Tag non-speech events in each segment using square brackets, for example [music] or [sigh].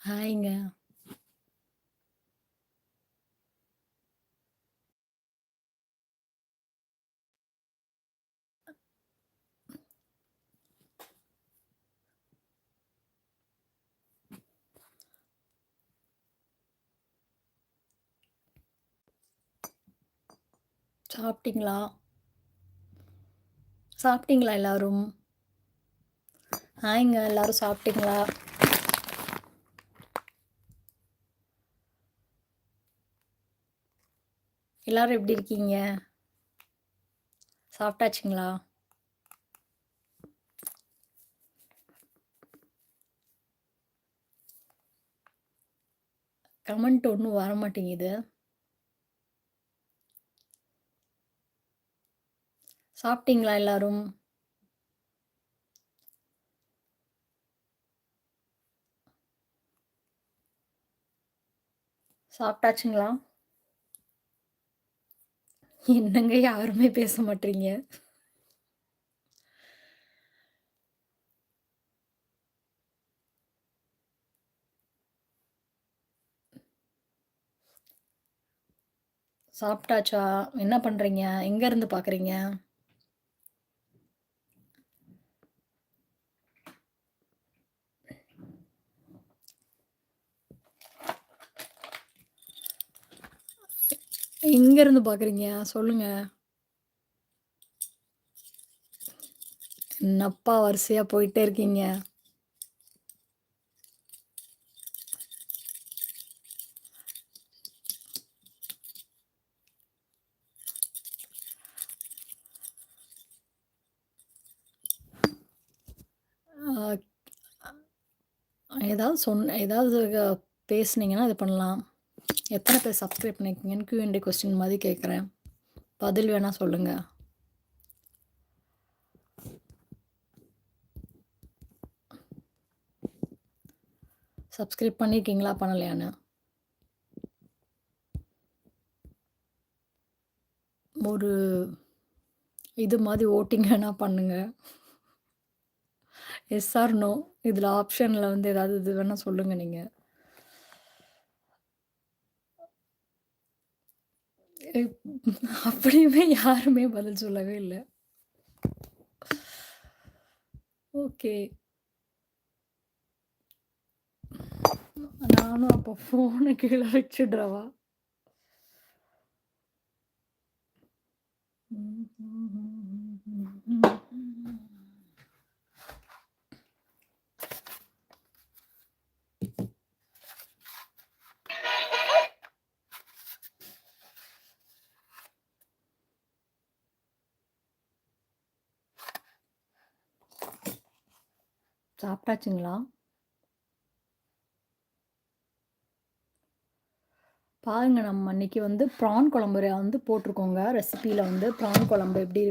ஹாய்ங்க. சாப்பிட்டீங்களா? சாப்பிட்டீங்களா எல்லாரும்? ஹாய்ங்க எல்லாரும் சாப்பிட்டீங்களா? எல்லாரும் எப்படி இருக்கீங்க? சாப்பிட்டாச்சுங்களா? கமெண்ட் ஒன்றும் வர மாட்டேங்குது சாப்பிட்டீங்களா எல்லாரும்? சாப்பிட்டாச்சுங்களா? என்னங்க யாருமே பேச மாட்டீங்க சாப்பிட்டாச்சா? என்ன பண்ணுறீங்க எங்கேருந்து பார்க்குறீங்க? எங்க இருந்து பார்க்குறீங்க? சொல்லுங்க. என்னப்பா வரிசையா போயிட்டே இருக்கீங்க? ஏதாவது சொன்ன ஏதாவது பேசுனீங்கன்னா இது பண்ணலாம். எத்தனை பேர் சப்ஸ்கிரைப் பண்ணியிருக்கீங்கன்னு Q&A கொஸ்டின் மாதிரி கேட்குறேன். பதில் வேணால் சொல்லுங்கள் சப்ஸ்கிரைப் பண்ணியிருக்கீங்களா? பண்ணலையான்னு? ஒரு இது மாதிரி ஓட்டிங் வேணால் பண்ணுங்கள் எஸ் ஆர் நோ இதில வந்து ஏதாவது இது வேணால் சொல்லுங்கள் நீங்கள் அப்படியுமே யாருமே பதில் சொல்லவே இல்லை ஓகே. நானும் அப்போ ஃபோனை கீழே வச்சுடுறவா Mm-hmm. சாப்பிட்டாச்சுங்களா? பாருங்க நம்ம அன்னைக்கு வந்து ப்ரான் குழம்பு வந்து போட்டிருக்கோங்க. ரெசிபியில வந்து ப்ரான் குழம்பு எப்படி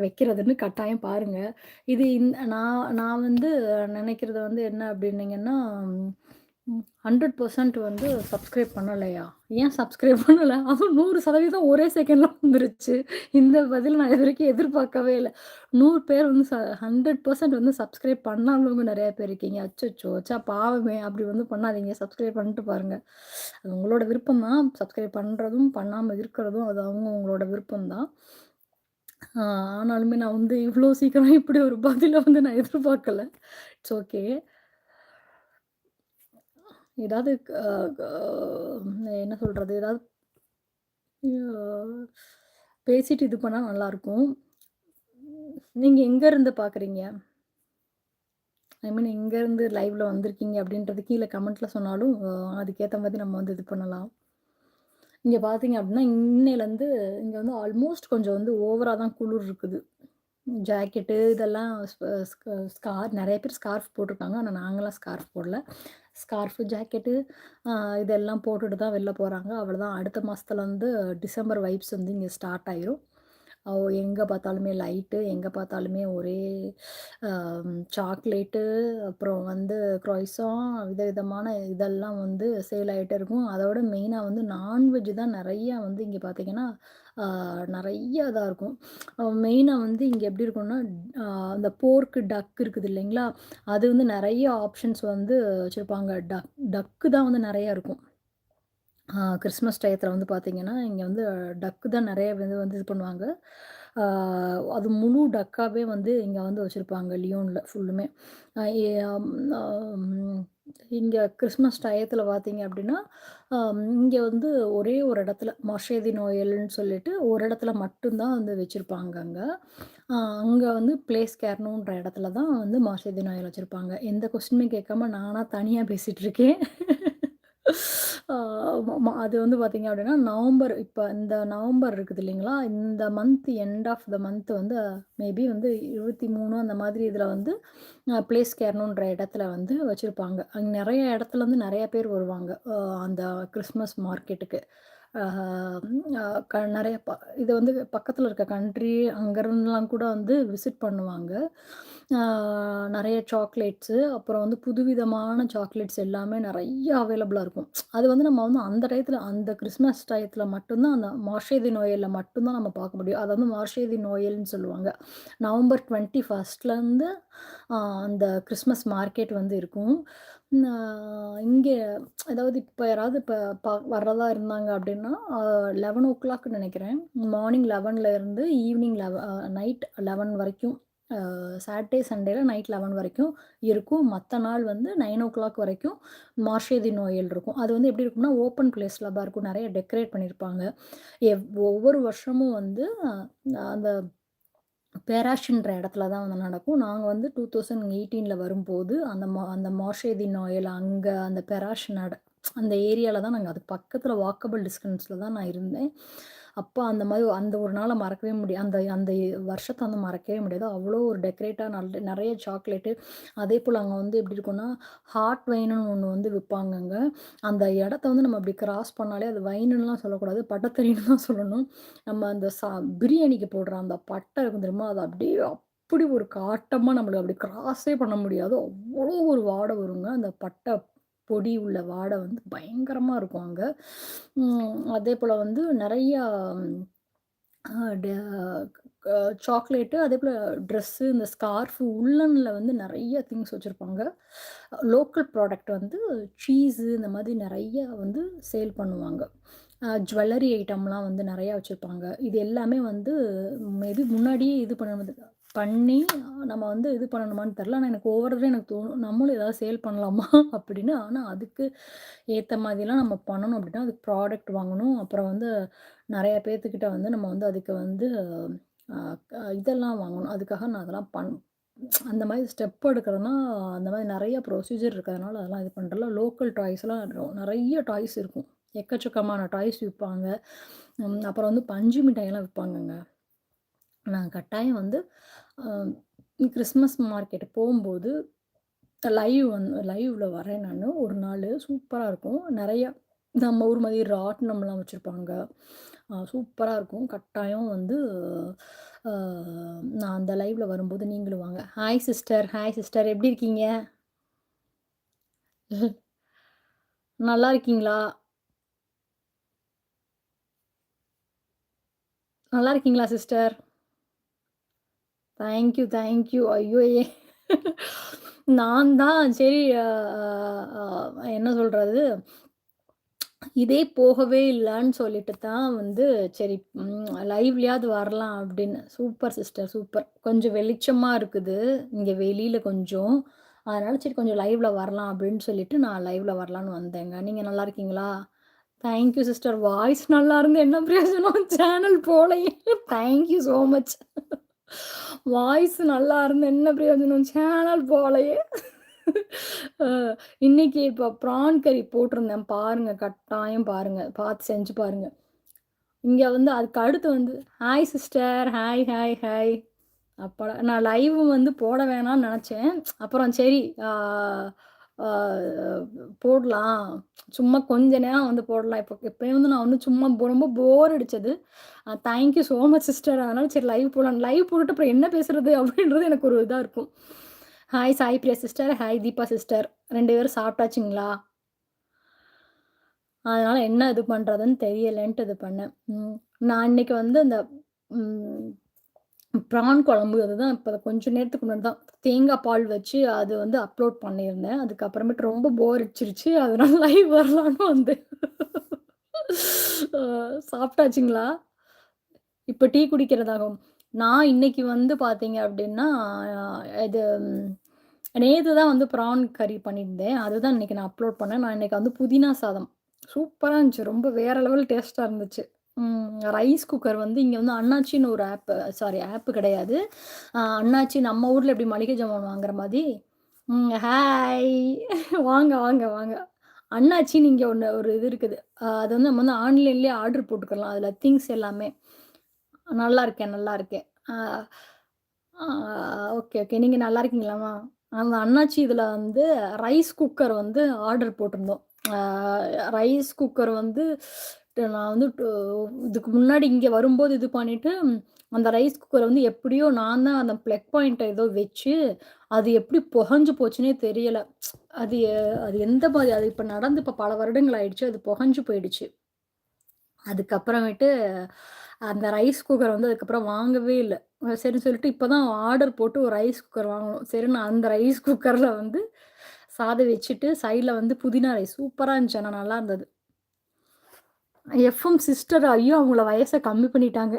வைக்கிறதுன்னு கட்டாயம் பாருங்க. இது இந் நான் நான் வந்து நினைக்கிறது வந்து என்ன அப்படின்னீங்கன்னா, ஹண்ட்ரட் பர்சன்ட் வந்து சப்ஸ்கிரைப் பண்ணலையா? ஏன் சப்ஸ்கிரைப் பண்ணலை அதுவும் 100% ஒரே செகண்டில் வந்துருச்சு. இந்த பதில் நான் இதுவரைக்கும் எதிர்பார்க்கவே இல்லை நூறு பேர் வந்து ச 100% வந்து சப்ஸ்கிரைப் பண்ணாதவங்க நிறையா பேர் இருக்கீங்க. அச்சோ அச்சா பாவமே! அப்படி வந்து பண்ணாதீங்க. சப்ஸ்கிரைப் பண்ணிட்டு பாருங்கள் அது உங்களோட விருப்பம் தான். சப்ஸ்கிரைப் பண்ணுறதும் பண்ணாமல் இருக்கிறதும் அது அவங்கவங்களோட விருப்பம் தான். ஆனாலுமே நான் வந்து இவ்வளோ சீக்கிரம் இப்படி ஒரு பதிலை வந்து நான் எதிர்பார்க்கல. It's okay. ஏதாவது என்ன சொல்கிறது ஏதாவது பேசிட்டு இது பண்ணால் நல்லாயிருக்கும் நீங்கள் எங்கேருந்து பார்க்குறீங்க? ஐ மீன் எங்கேருந்து லைவ்ல வந்திருக்கீங்க அப்படின்றது கீழே கமெண்ட்ல சொன்னாலும், அதுக்கேற்ற மாதிரி நம்ம வந்து இது பண்ணலாம். இங்கே பார்த்தீங்க அப்படின்னா, இன்னையிலேருந்து இங்கே வந்து ஆல்மோஸ்ட் கொஞ்சம் வந்து ஓவரா தான் குளிர் இருக்குது. ஜாக்கெட்டு இதெல்லாம் ஸ்கார் நிறைய பேர் ஸ்கார்ஃப் போட்டிருக்காங்க. ஆனால் நாங்களாம் ஸ்கார்ஃப் போடல. ஸ்கார்ஃபு, ஜாக்கெட்டு இதெல்லாம் போட்டுட்டு தான் வெளில போகிறாங்க அவ்வளோதான் அடுத்த மாசத்துல வந்து டிசம்பர் வைப்ஸ் வந்து இங்கே ஸ்டார்ட் ஆயிரும். எங்கே பார்த்தாலுமே லைட்டு எங்கே பார்த்தாலுமே ஒரே சாக்லேட்டு அப்புறம் வந்து க்ராய்ஸான் விதவிதமான இதெல்லாம் வந்து சேல் ஆகிட்டே இருக்கும். அதோட மெயினாக வந்து நான்வெஜ் தான் நிறையா வந்து இங்கே பார்த்தீங்கன்னா நிறைய இதாக இருக்கும். மெயினாக வந்து இங்கே எப்படி இருக்கும்னா அந்த போர்க்கு டக் இருக்குது இல்லைங்களா? அது வந்து நிறைய ஆப்ஷன்ஸ் வந்து வச்சுருப்பாங்க. டக் டக்கு தான் வந்து நிறையா இருக்கும். கிறிஸ்மஸ் டயத்தில் வந்து பார்த்திங்கன்னா இங்கே வந்து டக்கு தான் நிறைய வந்து வந்து இது பண்ணுவாங்க. அது முழு டக்காகவே வந்து இங்கே வந்து வச்சுருப்பாங்க லியோனில் ஃபுல்லுமே. இங்கே கிறிஸ்மஸ் டயத்தில் பார்த்தீங்க அப்படின்னா இங்கே வந்து ஒரே ஒரு இடத்துல மொஷேதி நோயல்னு சொல்லிட்டு ஒரு இடத்துல மட்டும்தான் வந்து வச்சுருப்பாங்க அங்கே. அங்கே வந்து பிளேஸ் கேர்னுன்ற இடத்துல தான் வந்து மொஷேதி நோயல் வச்சுருப்பாங்க. எந்த கொஸ்டினுமே கேட்காம நானாக தனியாக பேசிகிட்ருக்கேன் அது வந்து பார்த்தீங்க அப்படின்னா, நவம்பர் இப்ப இந்த நவம்பர் இருக்குது இல்லைங்களா? இந்த month end of the month வந்து மேபி வந்து இருபத்தி மூணு அந்த மாதிரி இதில் வந்து பிளேஸ் கேரணுன்ற இடத்துல வந்து வச்சுருப்பாங்க அங்கே நிறைய இடத்துல வந்து நிறைய பேர் வருவாங்க. அந்த கிறிஸ்மஸ் மார்க்கெட்டுக்கு. க நிறைய ப இது வந்து பக்கத்தில் இருக்க கண்ட்ரி அங்கேருந்துலாம் கூட வந்து விசிட் பண்ணுவாங்க. நிறைய சாக்லேட்ஸு, அப்புறம் வந்து புதுவிதமான சாக்லேட்ஸ் எல்லாமே நிறைய அவைலபிளாக இருக்கும். அது வந்து நம்ம வந்து அந்த டயத்தில் அந்த கிறிஸ்மஸ் டயத்தில் மட்டும்தான் அந்த மார்ஷேதி நோயலில் மட்டும்தான் நம்ம பார்க்க முடியும். அதை வந்து மார்ஷேதி நோயல்னு சொல்லுவாங்க. நவம்பர் டுவெண்ட்டி ஃபர்ஸ்ட்லேருந்து அந்த கிறிஸ்மஸ் மார்க்கெட் வந்து இருக்கும். இங்கே அதாவது இப்போ யாராவது இப்போ பா வர்றதா இருந்தாங்க அப்படின்னா, லெவன் ஓ கிளாக் நினைக்கிறேன். மார்னிங் லெவனில் இருந்து ஈவினிங் லெவ நைட் லெவன் வரைக்கும் சாட்டர்டே, சண்டேல நைட் லெவன் வரைக்கும் இருக்கும். மற்ற நாள் வந்து நைன் ஓ கிளாக் வரைக்கும் மார்ஷேதி நோயல் இருக்கும். அது வந்து எப்படி இருக்கும்னா, ஓப்பன் பிளேஸில் தான் இருக்கும். நிறைய டெக்கரேட் பண்ணியிருப்பாங்க. எவ் ஒவ்வொரு வருஷமும் வந்து அந்த பேராஷின்ற இடத்துல தான் வந்து நடக்கும். நாங்கள் வந்து 2018ல வரும்போது, அந்த மா அந்த மார்ஷேதி ஆயில் அங்கே அந்த பெராஷ் நட அந்த ஏரியாவில் தான் நாங்கள் அதுக்கு பக்கத்தில் வாக்கபிள் டிஸ்டன்ஸில் தான் நான் இருந்தேன். அப்போ அந்த மாதிரி அந்த ஒரு நாளை மறக்கவே முடியாது அந்த அந்த வருஷத்தை வந்து மறக்கவே முடியாது. அவ்வளோ ஒரு டெக்கரேட்டாக நல்ல நிறைய சாக்லேட்டு அதே போல் அங்கே வந்து எப்படி இருக்கும்னா ஹாட் வைனுன்னு ஒன்று வந்து விற்பாங்கங்க அந்த இடத்த வந்து நம்ம அப்படி கிராஸ் பண்ணாலே அது வைனுலாம் சொல்லக்கூடாது. பட்டத்தறின்னு தான் சொல்லணும். நம்ம அந்த சா பிரியாணிக்கு போடுற அந்த பட்டை இருக்கும் தெரியுமா? அது அப்படியே அப்படி ஒரு காட்டமாக நம்மளுக்கு அப்படி கிராஸே பண்ண முடியாது. அவ்வளோ ஒரு வாடை வருங்க அந்த பட்டை பொடி உள்ள வாடை வந்து பயங்கரமாக இருக்கும் அங்கே. அதே போல் வந்து நிறையா சாக்லேட்டு அதே போல் ட்ரெஸ்ஸு இந்த ஸ்கார்ஃபு உள்ளனில் வந்து நிறைய திங்ஸ் வச்சுருப்பாங்க. லோக்கல் ப்ராடக்ட் வந்து சீஸு இந்த மாதிரி நிறைய வந்து சேல் பண்ணுவாங்க. ஜுவல்லரி ஐட்டம்லாம் வந்து நிறையா வச்சுருப்பாங்க. இது எல்லாமே வந்து மேபி முன்னாடியே இது பண்ணுறது பண்ணி நம்ம வந்து இது பண்ணணுமான்னு தெரில. ஆனால் எனக்கு ஒவ்வொரு எனக்கு தோணும். நம்மளும் ஏதாவது சேல் பண்ணலாமா? [laughs] அப்படின்னு. ஆனால் அதுக்கு ஏற்ற மாதிரிலாம் நம்ம பண்ணணும் அப்படின்னா, அதுக்கு ப்ராடக்ட் வாங்கணும். அப்புறம் வந்து நிறைய பேர்த்துக்கிட்ட வந்து நம்ம வந்து அதுக்கு வந்து இதெல்லாம் வாங்கணும். அதுக்காக நான் அதெல்லாம் பண் அந்த மாதிரி ஸ்டெப் எடுக்கிறதுனா, அந்த மாதிரி நிறைய ப்ரொசீஜர் இருக்கிறதுனால அதெல்லாம் இது பண்ணுறல லோக்கல் டாய்ஸ்லாம் நிறைய டாய்ஸ் இருக்கும். எக்கச்சக்கமான டாய்ஸ் விற்பாங்க அப்புறம் வந்து பஞ்சு மிட்டாயெல்லாம் விற்பாங்கங்க நான் கட்டாயம் வந்து கிறிஸ்மஸ் மார்க்கெட் போகும்போது லைவ் வந்து லைவ்ல வரேன் நான். ஒரு நாள் சூப்பராக இருக்கும். நிறைய நம்ம ஊர் மாதிரி ராட்டினம்லாம் வச்சுருப்பாங்க. சூப்பராக இருக்கும். கட்டாயம் வந்து நான் அந்த லைவ்ல வரும்போது நீங்களும் வாங்க. ஹாய் சிஸ்டர் ஹாய் சிஸ்டர் எப்படி இருக்கீங்க? நல்லா இருக்கீங்களா? நல்லா இருக்கீங்களா சிஸ்டர் தேங்க்யூ, தேங்க்யூ. ஐயோ! ஏ நான் தான் சரி என்ன சொல்கிறது இதே போகவே இல்லைன்னு சொல்லிட்டு தான் வந்து சரி லைவ்லயாவது வரலாம் அப்படின்னு. Super sister, super. கொஞ்சம் வெளிச்சமாக இருக்குது. இங்கே வெளியில் கொஞ்சம். அதனால சரி கொஞ்சம் லைவ்ல வரலாம் அப்படின்னு சொல்லிட்டு நான் லைவ்ல வரலான்னு வந்தேங்க. நீங்கள் நல்லா இருக்கீங்களா? Thank you sister. வாய்ஸ் நல்லா இருந்து என்ன பிரயோஜனம்? சேனல் போலையே தேங்க்யூ ஸோ மச். வாய்ஸ் நல்லா இருந்து என்ன பிரயோஜனம்? சேனல் போலையே இன்னைக்கு இப்போ ப்ரான் கறி போட்டிருந்தேன். பாருங்க. கட்டாயம் பாருங்க. பார்த்து செஞ்சு பாருங்க. இங்க வந்து அதுக்கு அடுத்து வந்து hi sister. Hi, hi, hi. அப்போ நான் லைவ் வந்து போட வேணாம்னு நினச்சேன் அப்புறம் சரி போடலாம். சும்மா கொஞ்ச நேரம் வந்து போடலாம். இப்போ இப்பயும் வந்து நான் வந்து சும்மா ரொம்ப போர் அடிச்சது. Thank you thank you so much sister. அதனால சரி லைவ் போடலாம். லைவ் போட்டுட்டு அப்புறம் என்ன பேசுறது அப்படின்றது எனக்கு ஒரு இதாக இருக்கும். Hi Sai Priya sister. Hi Deepa sister. ரெண்டு பேரும் சாப்பிட்டாச்சுங்களா? அதனால என்ன இது பண்ணுறதுன்னு தெரியலன்ட்டு இது பண்ணேன். நான் இன்னைக்கு வந்து அந்த ப்ரான் குழம்பு அதுதான் இப்போ கொஞ்ச நேரத்துக்கு முன்னாடி தான் தேங்காய் பால் வச்சு அது வந்து அப்லோட் பண்ணியிருந்தேன். அதுக்கப்புறமேட்டு ரொம்ப போர் அடிச்சிருச்சு. அதனால லைவ் வரலான்னு வந்தேன். சாப்பிட்டாச்சுங்களா? இப்போ டீ குடிக்கிறதாகும். நான் இன்னைக்கு வந்து பார்த்தீங்க அப்படின்னா இது நேற்று தான் வந்து ப்ரான் கறி பண்ணியிருந்தேன். அதுதான் இன்னைக்கு நான் அப்லோட் பண்ணேன். நான் இன்னைக்கு வந்து புதினா சாதம். சூப்பராக இருந்துச்சு. ரொம்ப வேற லெவல் டேஸ்ட்டாக இருந்துச்சு. ம். ரைஸ் குக்கர் வந்து இங்க வந்து அண்ணாச்சின்னு ஒரு ஆப் சாரி ஆப் கிடையாது. அ அண்ணாச்சி நம்ம ஊர்ல எப்படி மளிகை ஜாமான் வாங்குற மாதிரி ம் ஹாய் வாங்க, வாங்க, வாங்க. அண்ணாச்சின்னு இங்க ஒண்ணு ஒரு இது இருக்குது. அ அது வந்து நம்ம வந்து ஆன்லைன்லயே ஆர்டர் போட்டுக்கலாம். அதுல திங்ஸ் எல்லாமே. நல்லா இருக்கேன், நல்லா இருக்கேன். ஆ ஓகே, ஓகே. நீங்க நல்லா இருக்கீங்களாம்மா? அந்த அண்ணாச்சி இதுல வந்து ரைஸ் குக்கர் வந்து ஆர்டர் போட்டிருந்தோம். ரைஸ் குக்கர் வந்து நான் வந்து இதுக்கு முன்னாடி இங்கே வரும்போது இது பண்ணிட்டு, அந்த ரைஸ் குக்கரை வந்து எப்படியோ நான் தான் அந்த ப்ளக் பாயிண்ட்டை ஏதோ வச்சு, அது எப்படி புகஞ்சு போச்சுன்னே தெரியலை அது அது எந்த மாதிரி அது இப்போ நடந்து இப்போ பல வருடங்கள் ஆயிடுச்சு. அது புகஞ்சு போயிடுச்சு. அதுக்கப்புறமேட்டு அந்த ரைஸ் குக்கர் வந்து அதுக்கப்புறம் வாங்கவே இல்லை சரின்னு சொல்லிட்டு இப்போ தான் ஆர்டர் போட்டு ஒரு ரைஸ் குக்கர் வாங்கினோம் சரி நான் அந்த ரைஸ் குக்கரில் வந்து சாதம் வச்சுட்டு, சைடில் வந்து புதினா ரைஸ் சூப்பராக இருந்துச்சு. ஆனால் நல்லா இருந்தது. எஃப்எம் சிஸ்டர் ஐயோ! அவங்கள வயசை கம்மி பண்ணிட்டாங்க.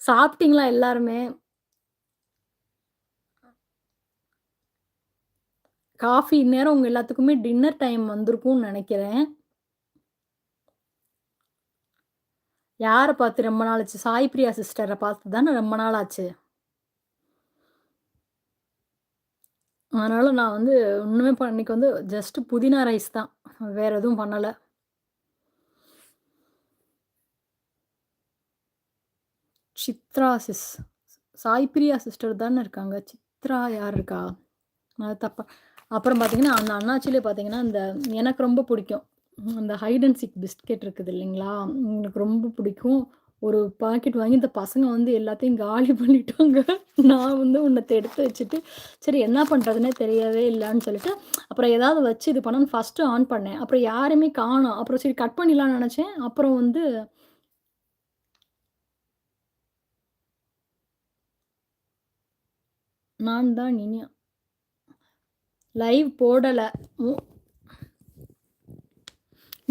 சாப்பிட்டீங்களா எல்லாருமே? காஃபி இந்நேரம் உங்க எல்லாத்துக்குமே டின்னர் டைம் வந்திருக்கும்னு நினைக்கிறேன் யாரை பார்த்து ரொம்ப நாள் ஆச்சு? சாய் பிரியா சிஸ்டரை பார்த்து தானே ரொம்ப நாள் ஆச்சு. அதனால் நான் வந்து ஒன்றுமே இன்னைக்கு வந்து ஜஸ்ட் புதினா ரைஸ் தான். வேற எதுவும் பண்ணலை சித்ரா சிஸ். சாய் பிரியா சிஸ்டர் தானே இருக்காங்க. சித்ரா யார் இருக்கா? அது தப்பா அப்புறம் பார்த்தீங்கன்னா, அந்த அண்ணாச்சிலே பார்த்தீங்கன்னா, இந்த எனக்கு ரொம்ப பிடிக்கும். அந்த ஹைட் அண்ட் சிக் பிஸ்கெட் இருக்குது இல்லைங்களா? எனக்கு ரொம்ப பிடிக்கும். ஒரு பாக்கெட் வாங்கி இந்த பசங்க வந்து எல்லாத்தையும் காலி [laughs] பண்ணிட்டாங்க. நான் வந்து ஒன்னத்த எடுத்து வச்சுட்டு, சரி என்ன பண்ணுறதுனே தெரியவே இல்லைன்னு சொல்லிட்டு, அப்புறம் ஏதாவது வச்சு இது பண்ணணும்னு ஃபஸ்ட்டு ஆன் பண்ணேன். அப்புறம் யாருமே காணோம். அப்புறம் சரி கட் பண்ணிடலாம்னு நினச்சேன் அப்புறம் வந்து நான் தான் இனியா. லைவ் போடலை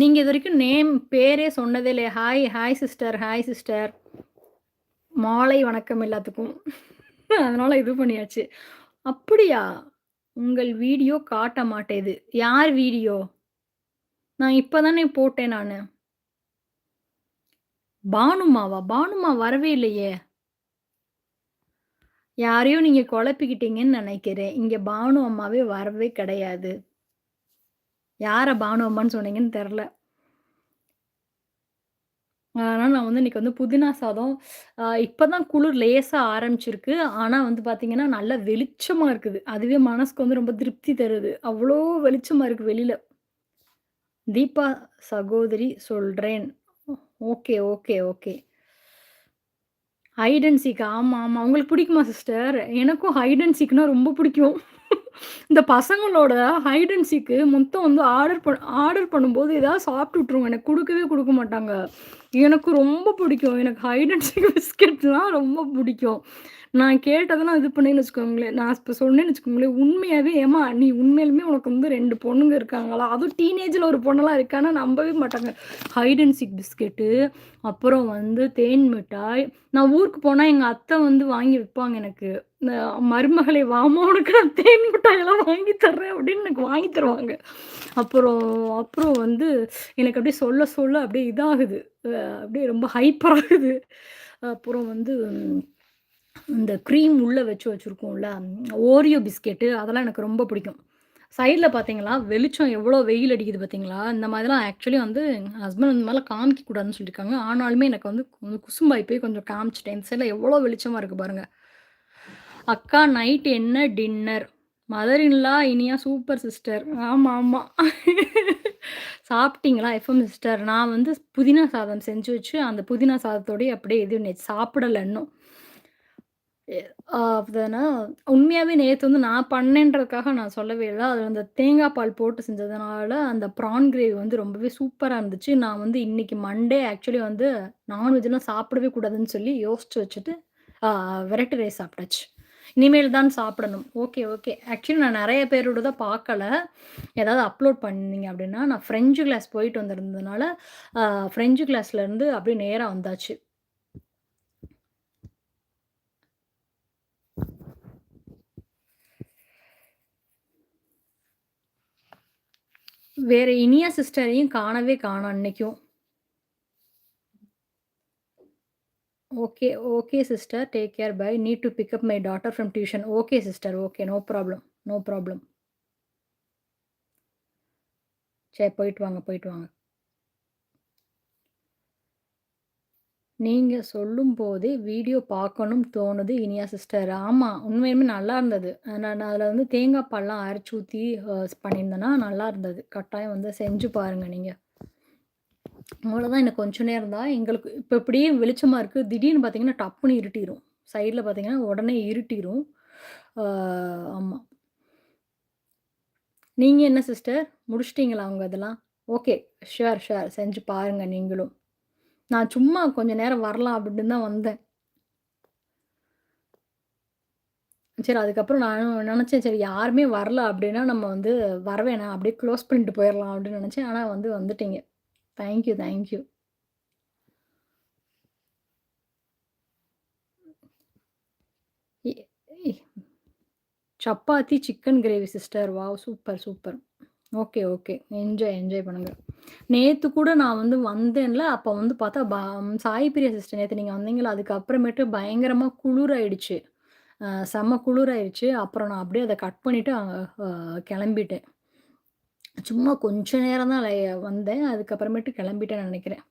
நீங்கள் இது வரைக்கும் நேம் பேரே சொன்னதே இல்லையா hi, hi sister, hi sister. மாலை வணக்கம் எல்லாத்துக்கும். அதனால இது பண்ணியாச்சு. அப்படியா? உங்கள் வீடியோ காட்ட மாட்டேது. யார் வீடியோ? நான் இப்போ தானே போட்டேன் நான் பானுமாவா? பானுமா வரவே இல்லையே! யாரையும் நீங்கள் குழப்பிக்கிட்டீங்கன்னு நினைக்கிறேன் இங்கே பானு அம்மாவே வரவே கிடையாது. யாரை பானு அம்மான்னு சொன்னீங்கன்னு தெரில அதனால் நான் வந்து இன்னைக்கு வந்து புதினா சாதம். இப்போ தான் குளிர் லேசாக ஆரம்பிச்சிருக்கு. ஆனால் வந்து பார்த்தீங்கன்னா, நல்லா வெளிச்சமாக இருக்குது. அதுவே மனசுக்கு வந்து ரொம்ப திருப்தி தருது. அவ்வளோ வெளிச்சமாக இருக்குது வெளியில் தீபா சகோதரி சொல்கிறேன் okay, okay, okay. Hide and seek ஆமாம் ஆமாம் உங்களுக்கு பிடிக்குமா சிஸ்டர்? எனக்கும் ஹைட் அண்ட் சீக்னா ரொம்ப பிடிக்கும். இந்த பசங்களோட ஹைட் அண்ட் சீக்கு மொத்தம் வந்து ஆர்டர் பண் ஆர்டர் பண்ணும்போது ஏதாவது சாப்பிட்டு விட்ருவோம் எனக்கு கொடுக்கவே கொடுக்க மாட்டாங்க. எனக்கு ரொம்ப பிடிக்கும். எனக்கு ஹைட் அண்ட் சீக் பிஸ்கட்லாம் ரொம்ப பிடிக்கும். நான் கேட்டதெல்லாம் இது பண்ணேன்னு வச்சுக்கோங்களேன், நான் இப்போ சொன்னேன்னு வச்சுக்கோங்களேன், உண்மையாகவே ஏம்மா நீ உண்மையிலுமே உனக்கு வந்து ரெண்டு பொண்ணுங்க இருக்காங்களா? அதுவும் டீனேஜில் ஒரு பொண்ணெல்லாம் இருக்கான்னா நம்பவே மாட்டாங்க. ஹைட் அண்ட் சிக் பிஸ்கெட்டு, அப்புறம் வந்து தேன் மிட்டாய். நான் ஊருக்கு போனால் எங்கள் அத்தை வந்து வாங்கி விற்பாங்க எனக்கு. இந்த மருமகளே உனக்கு நான் தேன் மிட்டாயெல்லாம் வாங்கி தர்றேன் அப்படின்னு எனக்கு வாங்கி தருவாங்க. அப்புறம் அப்புறம் வந்து எனக்கு அப்படியே சொல்ல சொல்ல அப்படியே இதாகுது. அப்படியே ரொம்ப ஹைப்பர் ஆகுது. அப்புறம் வந்து இந்த க்ரீம் உள்ளே வச்சு வச்சுருக்கோம்ல ஓரியோ பிஸ்கெட்டு அதெல்லாம் எனக்கு ரொம்ப பிடிக்கும். சைடில் பார்த்தீங்களா, வெளிச்சம் எவ்வளோ வெயில் அடிக்குது பார்த்தீங்களா? இந்த மாதிரிலாம் ஆக்சுவலி வந்து ஹஸ்பண்ட் இந்த மாதிரிலாம் காமிக்கக்கூடாதுன்னு சொல்லியிருக்காங்க. ஆனாலுமே எனக்கு வந்து கொஞ்சம் குசும்பாய் போய் கொஞ்சம் காமிச்சிட்டேன் இந்த சைடில் எவ்வளோ வெளிச்சமாக இருக்கு பாருங்கள் அக்கா நைட் என்ன dinner? Mother in law Iniya super sister. ஆமாம் ஆமாம் சாப்பிட்டீங்களா? FM sister. நான் வந்து புதினா சாதம் செஞ்சு வச்சு, அந்த புதினா சாதத்தோடய அப்படியே இது சாப்பிடலை சாப்பிடல இன்னும். எ உண்மையாகவே நேற்று வந்து நான் பண்ணேன்றதுக்காக நான் சொல்லவே இல்லை அதில் அந்த தேங்காய் பால் போட்டு செஞ்சதுனால, அந்த ப்ரான் கிரேவி வந்து ரொம்பவே சூப்பராக இருந்துச்சு. நான் வந்து இன்னைக்கு மண்டே ஆக்சுவலி வந்து நான்வெஜ்லாம் சாப்பிடவே கூடாதுன்னு சொல்லி யோசிச்சு வச்சுட்டு, வெரைட்டி ரைஸ் சாப்பிட்டாச்சு. இனிமேல் தான் சாப்பிடணும். Okay, okay. ஆக்சுவலி நான் நிறைய பேரோட தான் பார்க்கல. ஏதாவது அப்லோட் பண்ணீங்க அப்படின்னா, நான் ஃப்ரெஞ்சு கிளாஸ் போயிட்டு வந்திருந்ததுனால, ஃப்ரெஞ்சு கிளாஸ்லேருந்து அப்படியே நேராக வந்தாச்சு. வேற இனியா சிஸ்டரையும் காணவே காணோம் அன்னைக்கும் okay, okay sister. Take care. Bye. Need to pick up my daughter from tuition. Okay sister. Okay. No problem. No problem. சரி போயிட்டு வாங்க, போயிட்டு வாங்க. நீங்கள் சொல்லும்போது வீடியோ பார்க்கணும்னு தோணுது இனியா சிஸ்டர். ஆமாம் உண்மையுமே நல்லா இருந்தது. நான் அதில் வந்து தேங்காய் பால்லாம் அரைச்சி ஊற்றி பண்ணியிருந்தேன்னா, நல்லா இருந்தது. கட்டாயம் வந்து செஞ்சு பாருங்க நீங்கள் அவ்வளோதான் எனக்கு கொஞ்சம் நேரம் தான். எங்களுக்கு இப்போ இப்படியே வெளிச்சமாக இருக்குது திடீர்னு பார்த்தீங்கன்னா, டப்புன்னு இருட்டிரும். சைடில் பார்த்தீங்கன்னா, உடனே இருட்டிரும். ஆமாம் நீங்கள் என்ன சிஸ்டர்? முடிச்சுட்டீங்களா அவங்க இதெல்லாம்? ஓகே. ஷுர் ஷுர் செஞ்சு பாருங்கள் நீங்களும். நான் சும்மா கொஞ்ச நேரம் வரலாம் அப்படின்னு தான் வந்தேன். சரி அதுக்கப்புறம் நான் நினச்சேன் சரி யாருமே வரல அப்படின்னா, நம்ம வந்து வரவேணாம். அப்படியே க்ளோஸ் பண்ணிட்டு போயிடலாம் அப்படின்னு நினச்சேன் ஆனால் வந்து வந்துட்டீங்க. Thank you, thank you. Chapati chicken gravy sister. Wow! Super, super. Okay, okay. Enjoy, enjoy பண்ணுங்கள் நேத்து கூட நான் வந்து வந்தேன்ல, அப்ப வந்து பார்த்தா ப சாய் பிரியா சிஸ்டர் நேத்து நீங்க வந்தீங்களா அதுக்கப்புறமேட்டு பயங்கரமாக பயங்கரமா குளிராயிடுச்சு. செம்ம குளிராயிடுச்சு அப்புறம் நான் அப்படியே அதை கட் பண்ணிட்டு கிளம்பிட்டேன் சும்மா கொஞ்ச நேரம் தான் லை வந்தேன். அதுக்கப்புறமேட்டு கிளம்பிட்டேன் நினைக்கிறேன்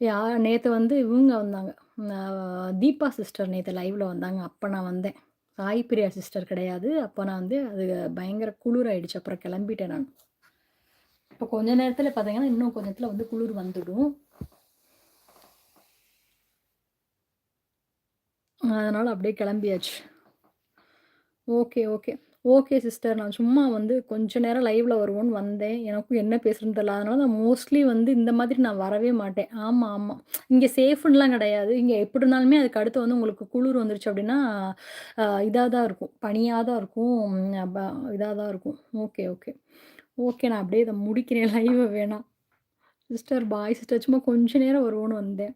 யா நேத்து வந்து இவங்க வந்தாங்க. தீபா சிஸ்டர் நேத்து லைவ்ல வந்தாங்க. அப்ப நான் வந்தேன். சாய் பிரியா சிஸ்டர் கிடையாது. அப்போ நான் வந்து அது பயங்கர குளிர் ஆயிடுச்சு அப்புறம் கிளம்பிட்டேன் நான். இப்போ கொஞ்ச நேரத்தில் பார்த்தீங்கன்னா, இன்னும் கொஞ்ச நேரத்தில் வந்து குளிர் வந்துடும். அதனால் அப்படியே கிளம்பியாச்சு ஓகே, ஓகே. Okay sister. நான் சும்மா வந்து கொஞ்ச நேரம் லைவ்ல வருவோன்னு வந்தேன். எனக்கும் என்ன பேசுறதுன்னு தெரியல. அதனால நான் மோஸ்ட்லி வந்து இந்த மாதிரி நான் வரவே மாட்டேன். ஆமா, ஆமா. இங்க சேஃப்னுலாம் கிடையாது. இங்க எப்படி இருந்தாலுமே அதுக்கு அடுத்து வந்து உங்களுக்கு குளிர் வந்துருச்சு அப்படின்னா, இதாக தான் இருக்கும். பனியாக தான் இருக்கும். ப தான் இருக்கும். Okay, okay. ஓகே நான் அப்படியே இதை முடிக்கிறேன் [laughs] லைவ வேணாம் சிஸ்டர் பாய் சிஸ்டர். சும்மா கொஞ்ச நேரம் வருவோன்னு வந்தேன்.